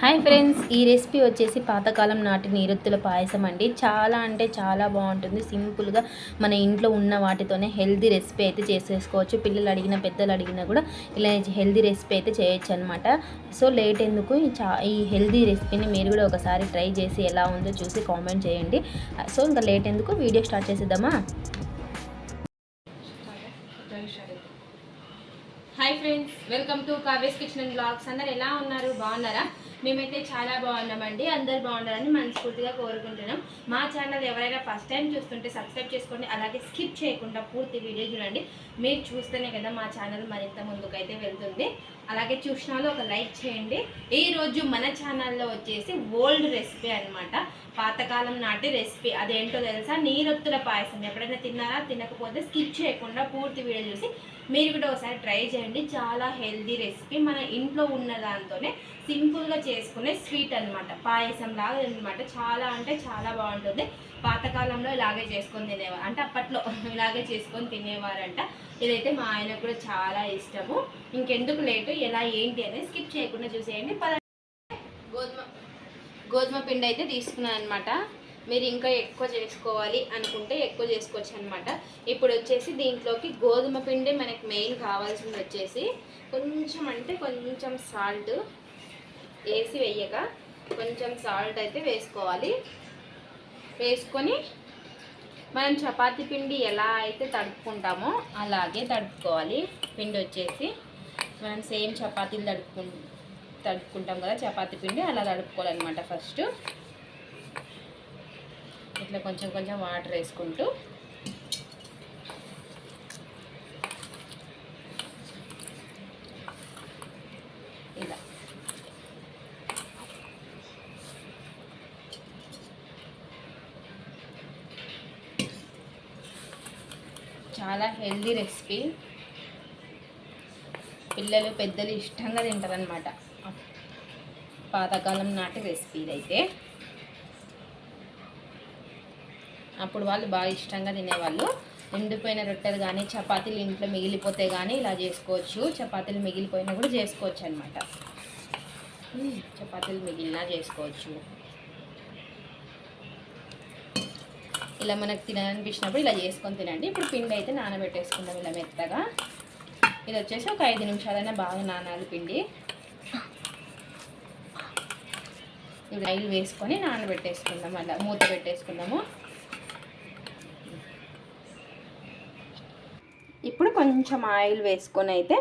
Hi friends ఈ recipe వచ్చేసి పాతకాలం నాటి నీరొత్తుల పాయసం అండి. చాలా అంటే చాలా బాగుంటుంది. సింపుల్గా మన ఇంట్లో ఉన్న వాటితోనే హెల్దీ రెసిపీ అయితే చేసేసుకోవచ్చు. పిల్లలు అడిగిన పెద్దలు అడిగినా కూడా ఇలా హెల్దీ రెసిపీ అయితే చేయొచ్చు అనమాట సో లేట్ ఎందుకు? ఈ చా ఈ రెసిపీని మీరు కూడా ఒకసారి ట్రై చేసి ఎలా ఉందో చూసి కామెంట్ చేయండి. సో ఇంకా లేట్ ఎందుకు? వీడియో స్టార్ట్ చేసేద్దామా? Hi friends welcome to Kavya's kitchen and blogs. అందరు ఎలా ఉన్నారు? బాగున్నారా? మేమైతే చాలా బాగున్నామండి. అందరు బాగున్నారని మనస్ఫూర్తిగా కోరుకుంటున్నాం. మా ఛానల్ ఎవరైనా ఫస్ట్ టైం చూస్తుంటే సబ్స్క్రైబ్ చేసుకోండి. అలాగే స్కిప్ చేయకుండా పూర్తి వీడియో చూడండి. మీరు చూస్తేనే కదా మా ఛానల్ మరింత ముందుకైతే వెళ్తుంది. అలాగే చూసిన ఒక లైక్ చేయండి. ఈ రోజు మన ఛానల్లో వచ్చేసి ఓల్డ్ రెసిపీ అనమాట పాతకాలం నాటి రెసిపీ. అదేంటో తెలుసా? నీరొత్తుల పాయసం. ఎప్పుడైనా తిన్నారా? తినకపోతే స్కిప్ చేయకుండా పూర్తి వీడియో చూసి మీరు కూడా ఒకసారి ట్రై చేయండి. చాలా హెల్దీ రెసిపీ. మన ఇంట్లో ఉన్న దాంతోనే సింపుల్గా చేసుకునే స్వీట్ అనమాట పాయసం లాగా అనమాట చాలా అంటే చాలా బాగుంటుంది. పాతకాలంలో ఇలాగే చేసుకొని తినేవారు. అంటే అప్పట్లో ఇలాగే చేసుకొని తినేవారంట. ఇదైతే మా ఆయనకు కూడా చాలా ఇష్టము. ఇంకెందుకు లేటు ఎలా ఏంటి అనేది స్కిప్ చేయకుండా చూసేయండి. పద గోధుమ గోధుమ పిండి అయితే తీసుకున్నాను అనమాట మీరు ఇంకా ఎక్కువ చేసుకోవాలి అనుకుంటే ఎక్కువ చేసుకోవచ్చు అనమాట ఇప్పుడు వచ్చేసి దీంట్లోకి గోధుమ పిండి మనకి మెయిన్ కావాల్సింది వచ్చేసి కొంచెం అంటే కొంచెం సాల్ట్ వేసి వేయక కొంచెం సాల్ట్ అయితే వేసుకోవాలి. వేసుకొని మనం చపాతీ పిండి ఎలా అయితే తడుపుకుంటామో అలాగే తడుపుకోవాలి. పిండి వచ్చేసి మనం సేమ్ చపాతీలు తడుపుకు తడుపుకుంటాం కదా చపాతీ పిండి అలా తడుపుకోవాలన్నమాట ఫస్ట్ ఇట్లా కొంచెం కొంచెం వాటర్ వేసుకుంటూ ఇలా చాలా హెల్దీ రెసిపీ. పిల్లలు పెద్దలు ఇష్టంగా తింటారనమాట పాతకాలం నాటి రెసిపీ ఇదైతే. అప్పుడు వాళ్ళు బాగా ఇష్టంగా తినేవాళ్ళు. ఎండిపోయిన రొట్టెలు కానీ చపాతీలు ఇంట్లో మిగిలిపోతే కానీ ఇలా చేసుకోవచ్చు. చపాతీలు మిగిలిపోయినా కూడా చేసుకోవచ్చు అనమాట చపాతీలు మిగిలినా చేసుకోవచ్చు. ఇలా మనకు తినాలనిపించినప్పుడు ఇలా చేసుకొని తినండి. ఇప్పుడు పిండి అయితే నానబెట్టేసుకుందాం ఇలా మెత్తగా. ఇది వచ్చేసి ఒక ఐదు నిమిషాలైనా బాగా నానాలి పిండి. ఇప్పుడు ఆయిల్ వేసుకొని నానబెట్టేసుకుందాం. అలా మూత పెట్టేసుకుందాము. ఇప్పుడు కొంచెం ఆయిల్ వేసుకొని అయితే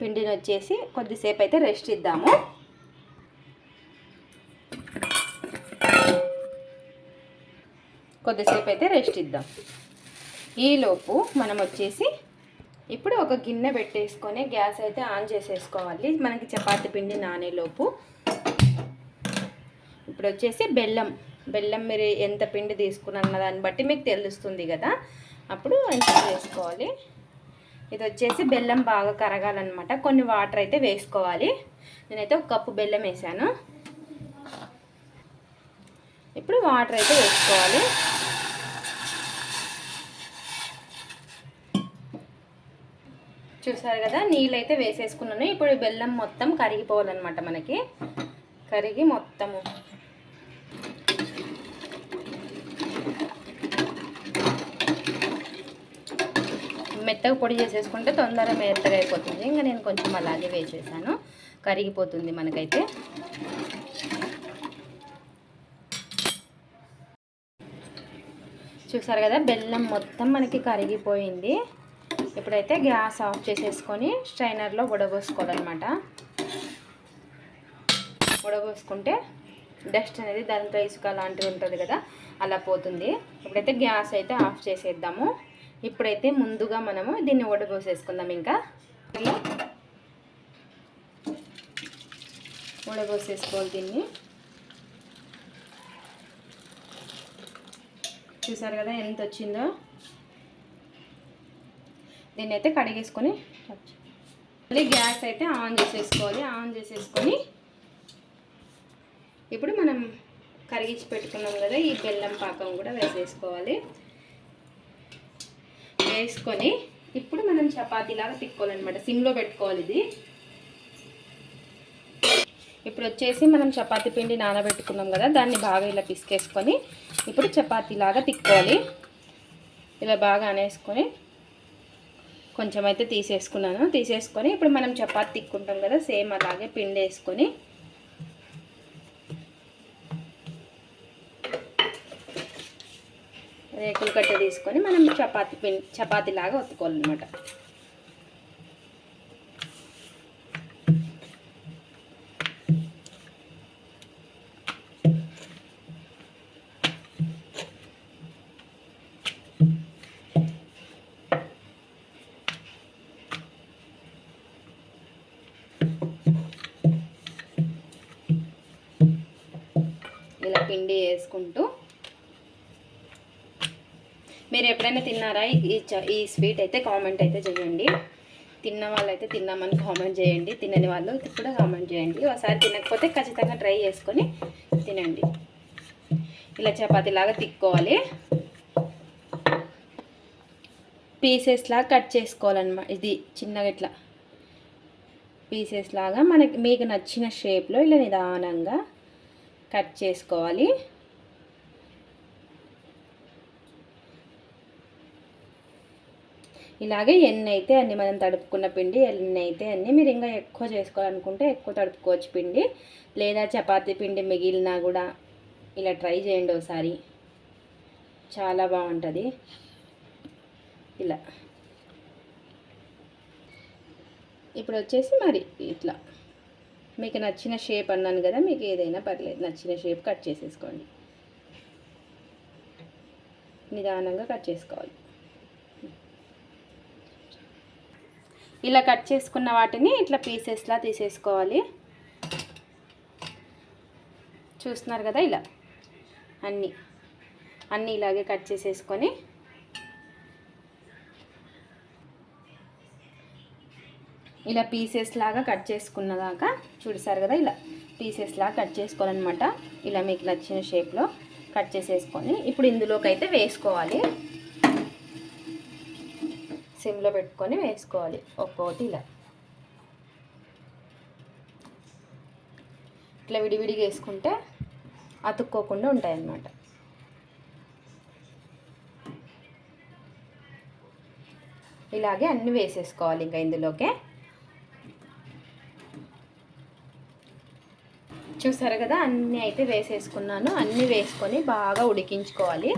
పిండిని వచ్చేసి కొద్దిసేపు అయితే రెస్ట్ ఇద్దాము. కొద్దిసేపు అయితే రెస్ట్ ఇద్దాం. ఈలోపు మనం వచ్చేసి ఇప్పుడు ఒక గిన్నె పెట్టేసుకొని గ్యాస్ అయితే ఆన్ చేసేసుకోవాలి. మనకి చపాతి పిండి నానేలోపు ఇప్పుడు వచ్చేసి బెల్లం. బెల్లం మీరు ఎంత పిండి తీసుకున్న దాన్ని బట్టి మీకు తెలుస్తుంది కదా. అప్పుడు ఎంత వేసుకోవాలి ఇది వచ్చేసి బెల్లం బాగా కరగాలన్నమాట. కొన్ని వాటర్ అయితే వేసుకోవాలి. నేనైతే ఒక కప్పు బెల్లం వేసాను. ఇప్పుడు వాటర్ అయితే వేసుకోవాలి. చూసారు కదా నీళ్ళు అయితే వేసేసుకున్నాను. ఇప్పుడు బెల్లం మొత్తం కరిగిపోవాలన్నమాట మనకి. కరిగి మొత్తము. మెత్తగా పొడి చేసేసుకుంటే తొందరగా మెత్తగా అయిపోతుంది. ఇంకా నేను కొంచెం అలాగే వేసేసాను. కరిగిపోతుంది మనకైతే. చూసారు కదా బెల్లం మొత్తం మనకి కరిగిపోయింది. ఇప్పుడైతే గ్యాస్ ఆఫ్ చేసేసుకొని స్ట్రైనర్లో ఉడబోసుకోవాలన్నమాట ఉడబోసుకుంటే డస్ట్ అనేది దాంతో ఇసుక లాంటివి ఉంటుంది కదా అలా పోతుంది. ఇప్పుడైతే గ్యాస్ అయితే ఆఫ్ చేసేద్దాము. ఇప్పుడైతే ముందుగా మనము దీన్ని ఉడబోసేసుకుందాం ఇంకా. ఉడబోసేసుకోవాలి దీన్ని. చూసారు కదా ఎంత వచ్చిందో దీన్ని అయితే కడిగేసుకొని మళ్ళీ గ్యాస్ అయితే ఆన్ చేసేసుకోవాలి. ఆన్ చేసేసుకొని ఇప్పుడు మనం కరిగించి పెట్టుకున్నాం కదా ఈ బెల్లం పాకం కూడా వేసేసుకోవాలి. వేసుకొని ఇప్పుడు మనం చపాతీలాగా తిక్కోవాలన్నమాట. సిమ్లో పెట్టుకోవాలి ఇది. ఇప్పుడు వచ్చేసి మనం చపాతీ పిండి నానబెట్టుకున్నాం కదా దాన్ని బాగా ఇలా పిసికేసుకొని ఇప్పుడు చపాతీలాగా తిక్కోవాలి. ఇలా బాగా అనేసుకొని కొంచెం అయితే తీసేసుకున్నాను. తీసేసుకొని ఇప్పుడు మనం చపాతి తిక్కుంటాం కదా సేమ్ అలాగే పిండి వేసుకొని. రేకులు కట్ట తీసుకొని మనం చపాతి పిండి చపాతీలాగా ఉత్తుకోవాలన్నమాట ఒత్తుకోవాలన్నమాట. ఇలా పిండి వేసుకుంటూ. మీరు ఎప్పుడైనా తిన్నారా? ఈ చ- ఈ స్వీట్ అయితే కామెంట్ అయితే చేయండి. తిన్న వాళ్ళైతే తిన్నామని కామెంట్ చేయండి. తినని వాళ్ళు కూడా కామెంట్ చేయండి. ఒకసారి తినకపోతే ఖచ్చితంగా ట్రై చేసుకొని తినండి. ఇలా చపాతీలాగా తిక్కోవాలి. పీసెస్ లాగా కట్ చేసుకోవాలన్నమాట ఇది చిన్నగా ఇట్లా. పీసెస్ లాగా మనకి మీకు నచ్చిన షేప్లో ఇలా నిదానంగా కట్ చేసుకోవాలి. ఇలాగే ఎన్ని అయితే అన్ని మనం తడుపుకున్న పిండి ఎన్ని అయితే అన్ని మీరు ఇంకా ఎక్కువ చేసుకోవాలనుకుంటే ఎక్కువ తడుపుకోవచ్చు పిండి. లేదా చపాతీ పిండి మిగిలినా కూడా ఇలా ట్రై చేయండి ఒకసారి. చాలా బాగుంటుంది. ఇలా. ఇప్పుడు వచ్చేసి మరి ఇట్లా. మీకు నచ్చిన షేప్ అన్నాను కదా మీకు ఏదైనా పర్లేదు. నచ్చిన షేప్ కట్ చేసేసుకోండి. నిదానంగా కట్ చేసుకోవాలి. ఇలా కట్ చేసుకున్న వాటిని ఇట్లా పీసెస్లా తీసేసుకోవాలి. చూస్తున్నారు కదా ఇలా? అన్నీ. అన్నీ ఇలాగే కట్ చేసేసుకొని ఇలా పీసెస్ లాగా కట్ చేసుకున్నదాకా చూసారు కదా ఇలా పీసెస్ లాగా కట్ చేసుకోవాలన్నమాట. ఇలా మీకు నచ్చిన షేప్లో కట్ చేసేసుకొని ఇప్పుడు ఇందులోకి అయితే వేసుకోవాలి. సిమ్లో పెట్టుకొని వేసుకోవాలి ఒక్కొక్కటి ఇలా. ఇట్లా విడివిడిగా వేసుకుంటే అతుక్కోకుండా ఉంటాయి అన్నమాట ఇలాగే అన్నీ వేసేసుకోవాలి ఇంకా ఇందులోకే. చూసారు కదా అన్నీ అయితే వేసేసుకున్నాను. అన్నీ వేసుకొని బాగా ఉడికించుకోవాలి.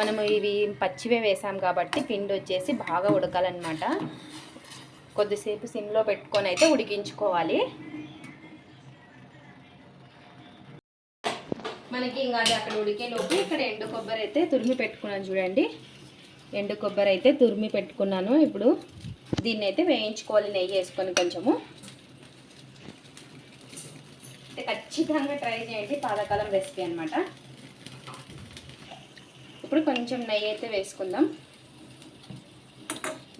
మనము ఇవి పచ్చివే వేసాం కాబట్టి పిండి వచ్చేసి బాగా ఉడకాలన్నమాట. కొద్దిసేపు సిమ్లో పెట్టుకొని అయితే ఉడికించుకోవాలి. మనకి ఇంకా అది అక్కడ ఉడికేలోపు ఇక్కడ ఎండు కొబ్బరి అయితే తురిమి పెట్టుకున్నాను చూడండి. ఎండు కొబ్బరి అయితే తురిమి పెట్టుకున్నాను ఇప్పుడు. దీన్ని అయితే వేయించుకోవాలి నెయ్యి వేసుకొని కొంచెము అయితే ఖచ్చితంగా ట్రై చేయండి. పాతకాలం రెసిపీ అనమాట ఇప్పుడు కొంచెం నెయ్యి అయితే వేసుకుందాం.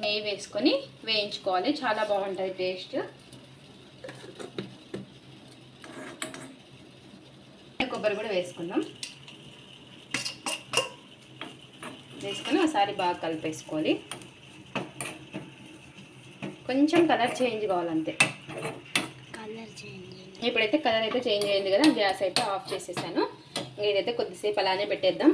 నెయ్యి వేసుకొని వేయించుకోవాలి. చాలా బాగుంటుంది టేస్ట్ కొబ్బరి కూడా వేసుకుందాం. వేసుకొని ఒకసారి బాగా కలిపేసుకోవాలి. కొంచెం కలర్ చేంజ్ కావాలంతే. ఇప్పుడైతే కలర్ అయితే చేంజ్ అయింది కదా గ్యాస్ అయితే ఆఫ్ చేసేసాను. ఇదైతే కొద్దిసేపు అలానే పెట్టేద్దాం.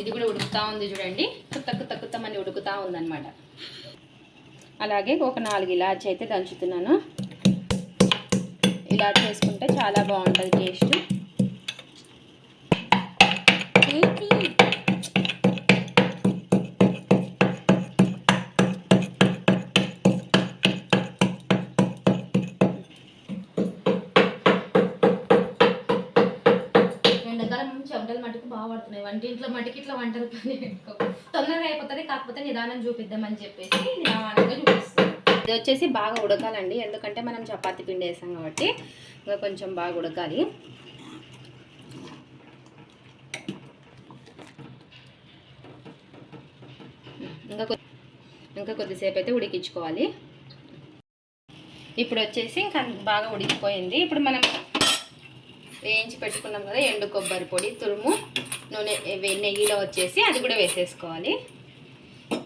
ఇది కూడా ఉడుకుతూ ఉంది చూడండి. కుత్త కుత్త కుత్తమని ఉడుకుతూ ఉందన్నమాట. అలాగే ఒక నాలుగు ఇలాచి అయితే దంచుతున్నాను. ఇలా చేసుకుంటే చాలా బాగుంటుంది టేస్ట్. వంటకి ఇట్లా వంటలు పని తొందరగా అయిపోతుంది కాకపోతే నిదానం చూపిద్దామని చెప్పేసి నిదానంగా చూపిస్తాను. ఇది వచ్చేసి బాగా ఉడకాలండి ఎందుకంటే మనం చపాతి పిండి వేసాం కాబట్టి ఇంకా కొంచెం బాగా ఉడకాలి. ఇంకా కొద్ది ఇంకా కొద్దిసేపు అయితే ఉడికించుకోవాలి. ఇప్పుడు వచ్చేసి ఇంకా బాగా ఉడికిపోయింది. ఇప్పుడు మనం వేయించి పెట్టుకున్నాం కదా ఎండు కొబ్బరి పొడి తురుము నూనె నెయ్యిలో వచ్చేసి అది కూడా వేసేసుకోవాలి.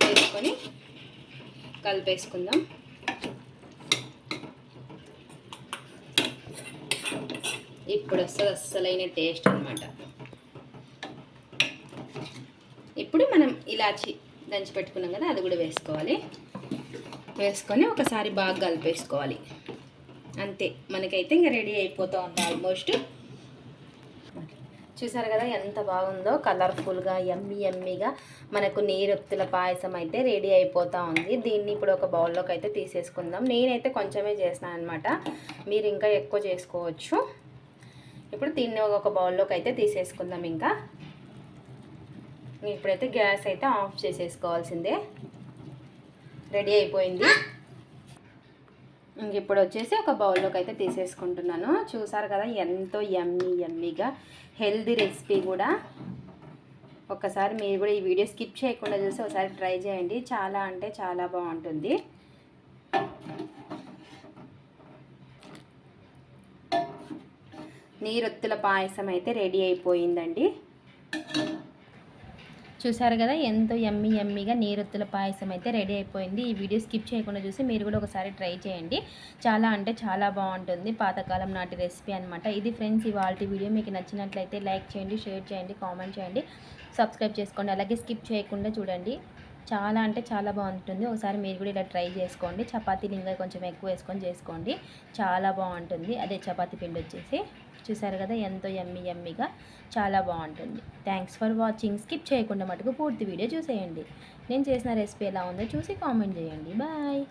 వేసుకొని కలిపేసుకుందాం. ఇప్పుడు వస్తుంది అస్సలైన టేస్ట్ అనమాట ఇప్పుడు మనం ఇలాచి దంచి పెట్టుకున్నాం కదా అది కూడా వేసుకోవాలి. వేసుకొని ఒకసారి బాగా కలిపేసుకోవాలి. అంతే మనకైతే ఇంకా రెడీ అయిపోతూ ఉంది ఆల్మోస్ట్. చూసారు కదా ఎంత బాగుందో? కలర్ఫుల్గా ఎమ్మి ఎమ్మిగా మనకు నీరొత్తుల పాయసం అయితే రెడీ అయిపోతూ ఉంది. దీన్ని ఇప్పుడు ఒక బౌల్లోకి అయితే తీసేసుకుందాం. నేనైతే కొంచెమే చేసినాను అనమాట మీరు ఇంకా ఎక్కువ చేసుకోవచ్చు. ఇప్పుడు దీన్ని ఒక బౌల్లోకి అయితే తీసేసుకుందాం ఇంకా. ఇప్పుడైతే గ్యాస్ అయితే ఆఫ్ చేసేసుకోవాల్సిందే. రెడీ అయిపోయింది. ఇంక ఇప్పుడు వచ్చేసి ఒక బౌల్లోకి అయితే తీసేసుకుంటున్నాను. చూసారు కదా ఎంతో ఎమ్మీ ఎమ్మీగా హెల్దీ రెసిపీ కూడా. ఒక్కసారి మీరు కూడా ఈ వీడియో స్కిప్ చేయకుండా చూసి ఒకసారి ట్రై చేయండి. చాలా అంటే చాలా బాగుంటుంది. నీరొత్తుల పాయసం అయితే రెడీ అయిపోయిందండి. చూసారు కదా ఎంతో ఎమ్మి ఎమ్మిగా నీరొత్తుల పాయసం అయితే రెడీ అయిపోయింది. ఈ వీడియో స్కిప్ చేయకుండా చూసి మీరు కూడా ఒకసారి ట్రై చేయండి. చాలా అంటే చాలా బాగుంటుంది. పాతకాలం నాటి రెసిపీ అనమాట ఇది ఫ్రెండ్స్ ఇవాళ వీడియో మీకు నచ్చినట్లయితే లైక్ చేయండి షేర్ చేయండి కామెంట్ చేయండి సబ్స్క్రైబ్ చేసుకోండి. అలాగే స్కిప్ చేయకుండా చూడండి. చాలా అంటే చాలా బాగుంటుంది. ఒకసారి మీరు కూడా ఇలా ట్రై చేసుకోండి. చపాతీలు ఇంకా కొంచెం ఎక్కువ వేసుకొని చేసుకోండి. చాలా బాగుంటుంది. అదే చపాతీ పిండి వచ్చేసి. చూసారు కదా ఎంతో ఎమ్మి ఎమ్మిగా చాలా బాగుంటుంది. థ్యాంక్స్ ఫర్ వాచింగ్ స్కిప్ చేయకుండా మటుకు పూర్తి వీడియో చూసేయండి. నేను చేసిన రెసిపీ ఎలా ఉందో చూసి కామెంట్ చేయండి. బాయ్